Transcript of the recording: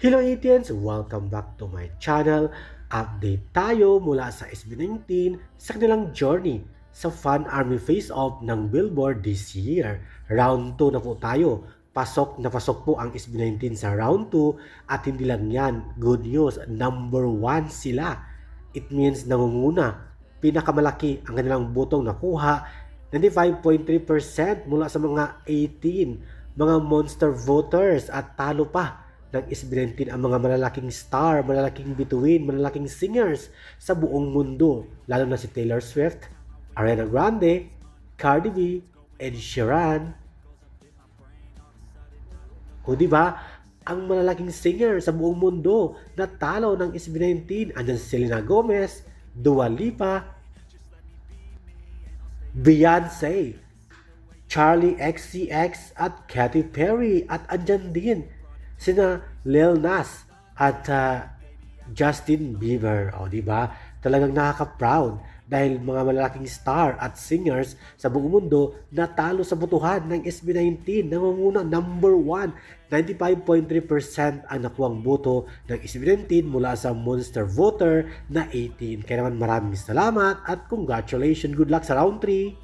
Hello Etians! Welcome back to my channel. Update tayo mula sa SB19 sa kanilang journey sa Fan Army Face-Off ng Billboard this year. Round 2 na po tayo. Pasok na pasok po ang SB19 sa round 2 at hindi lang yan. Good news, number 1 sila. It means nangunguna. Pinakamalaki ang kanilang botong nakuha 95.3% mula sa mga 18 mga monster voters at talo pa ng SB19 ang mga malalaking star, malalaking bituin, malalaking singers sa buong mundo, lalo na si Taylor Swift, Ariana Grande, Cardi B, Ed Sheeran. O di ba? Ang malalaking singer sa buong mundo na talo ng SB19, andyan si Selena Gomez, Dua Lipa, Beyonce, Charlie XCX at Katy Perry at andyan din sina Lil Nas at ah, Justin Bieber. O, di ba? Talagang nakaka-proud dahil mga malalaking star at singers sa buong mundo natalo sa botohan ng SB19. Nangunguna number 1, 95.3% ang nakuwang boto ng SB19 mula sa monster voter na 18. Kaya naman maraming salamat at congratulations. Good luck sa round 3.